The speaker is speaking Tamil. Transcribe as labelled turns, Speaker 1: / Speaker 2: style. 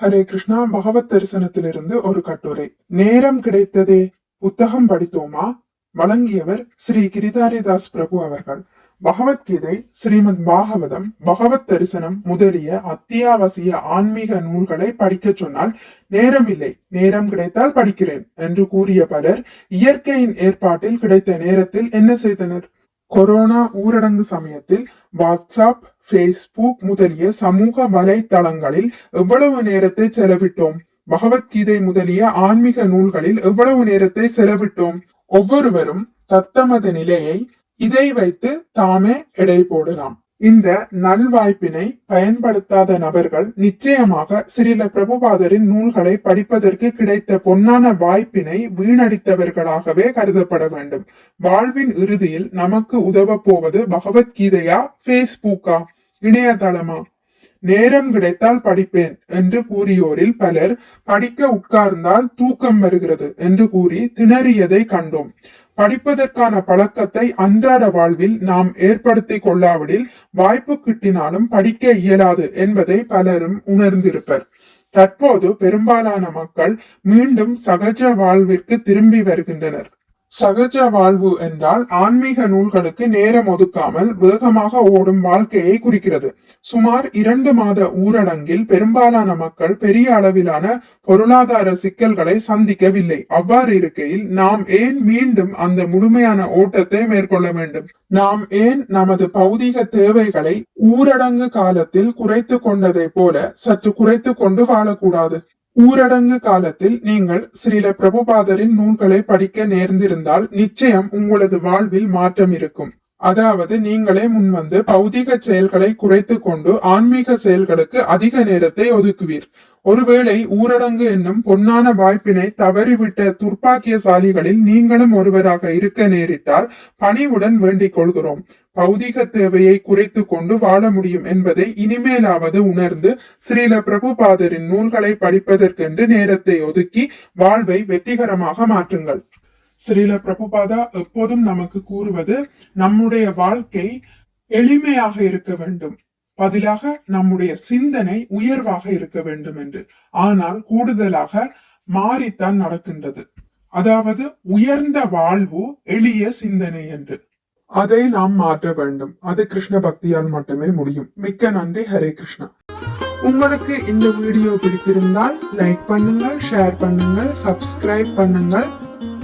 Speaker 1: ஹரே கிருஷ்ணா பகவத் தரிசனத்திலிருந்து ஒரு கட்டுரை. நேரம் கிடைத்ததே. புத்தகம் படித்தோமா? வழங்கியவர் ஸ்ரீ கிரிதாரிதாஸ் பிரபு அவர்கள். பகவத்கீதை ஸ்ரீமத் பாகவதம் பகவத் தரிசனம் முதலிய அத்தியாவசிய ஆன்மீக நூல்களை படிக்கச் சொன்னால் நேரம் இல்லை நேரம் கிடைத்தால் படிக்கிறேன் என்று கூறிய பலர் இயற்கையின் ஏற்பாட்டில் கிடைத்த நேரத்தில் என்ன செய்தனர்? கொரோனா ஊரடங்கு சமயத்தில் வாட்ஸ்அப் ஃபேஸ்புக் முதலிய சமூக வலைத்தளங்களில் எவ்வளவு நேரத்தை செலவிட்டோம்? பகவத்கீதை முதலிய ஆன்மீக நூல்களில் எவ்வளவு நேரத்தை செலவிட்டோம்? ஒவ்வொருவரும் தத்தமது நிலையை இதை வைத்து தாமே எடை போடலாம். இந்த நல்வாய்ப்பினை பயன்படுத்தாத நபர்கள் நிச்சயமாக சிறில பிரபுபாதரின் நூல்களை படிப்பதற்கு கிடைத்த பொன்னான வாய்ப்பினை வீணடித்தவர்களாகவே கருதப்பட வேண்டும். வாழ்வின் இறுதியில் நமக்கு உதவ போவது பகவத்கீதையா ஃபேஸ்புக்கா இணையதளமா? நேரம் கிடைத்தால் படிப்பேன் என்று கூறியோரில் பலர் படிக்க உட்கார்ந்தால் தூக்கம் வருகிறது என்று கூறி திணறியதை கண்டோம். படிப்பதற்கான பழக்கத்தை அன்றாட வாழ்வில் நாம் ஏற்படுத்தி கொள்ளாவிடில் வாய்ப்பு கிட்டினாலும் படிக்க இயலாது என்பதை பலரும் உணர்ந்திருப்பர். தற்போது பெரும்பாலான மக்கள் மீண்டும் சகஜ வாழ்விற்கு திரும்பி வருகின்றனர். சகஜ வாழ்வு என்றால் ஆன்மீக நூல்களுக்கு நேரம் ஒதுக்காமல் வேகமாக ஓடும் வாழ்க்கையை குறிக்கிறது. சுமார் இரண்டு மாத ஊரடங்கில் பெரும்பாலான மக்கள் பெரிய அளவிலான பொருளாதார சிக்கல்களை சந்திக்கவில்லை. அவ்வாறு இருக்கையில் நாம் ஏன் மீண்டும் அந்த முழுமையான ஓட்டத்தை மேற்கொள்ள வேண்டும்? நாம் ஏன் நமது பௌதிக தேவைகளை ஊரடங்கு காலத்தில் குறைத்து கொண்டதை போல சற்று குறைத்து கொண்டு வாழக்கூடாது? ஊரடங்கு காலத்தில் நீங்கள் ஸ்ரீல பிரபுபாதரின் நூல்களை படிக்க நேர்ந்திருந்தால் நிச்சயம் உங்களது வாழ்வில் மாற்றம் இருக்கும். அதாவது நீங்களே முன்வந்து பௌதிக செயல்களை குறைத்து கொண்டு ஆன்மீக செயல்களுக்கு அதிக நேரத்தை ஒதுக்குவீர். ஒருவேளை ஊரடங்கு என்னும் பொன்னான வாய்ப்பினை தவறிவிட்ட துர்ப்பாக்கியசாலிகளில் நீங்களும் ஒருவராக இருக்க நேரிட்டால் பணிவுடன் வேண்டிக் கொள்கிறோம். பௌதிக தேவையை குறைத்து கொண்டு வாழ முடியும் என்பதை இனிமேலாவது உணர்ந்து ஸ்ரீல பிரபுபாதரின் நூல்களை படிப்பதற்கென்று நேரத்தை ஒதுக்கி வாழ்வை வெற்றிகரமாக மாற்றுங்கள். ஸ்ரீல பிரபுபாதா எப்போதும் நமக்கு கூறுவது நம்முடைய வாழ்க்கை எளிமையாக இருக்க வேண்டும். பதிலாக நம்முடைய சிந்தனை உயர்வாக இருக்க வேண்டும் என்று. ஆனால் கூடுதலாக மாறித்தான் நடக்கின்றது. அதாவது உயர்ந்த வாழ்வு எளிய சிந்தனை என்று. அதை நாம் மாற்ற வேண்டும். அது கிருஷ்ண பக்தியால் மட்டுமே முடியும். மிக்க நன்றி. ஹரே கிருஷ்ணா. உங்களுக்கு இந்த வீடியோ பிடித்திருந்தால் லைக் பண்ணுங்கள் ஷேர் பண்ணுங்கள் சப்ஸ்கிரைப் பண்ணுங்கள்.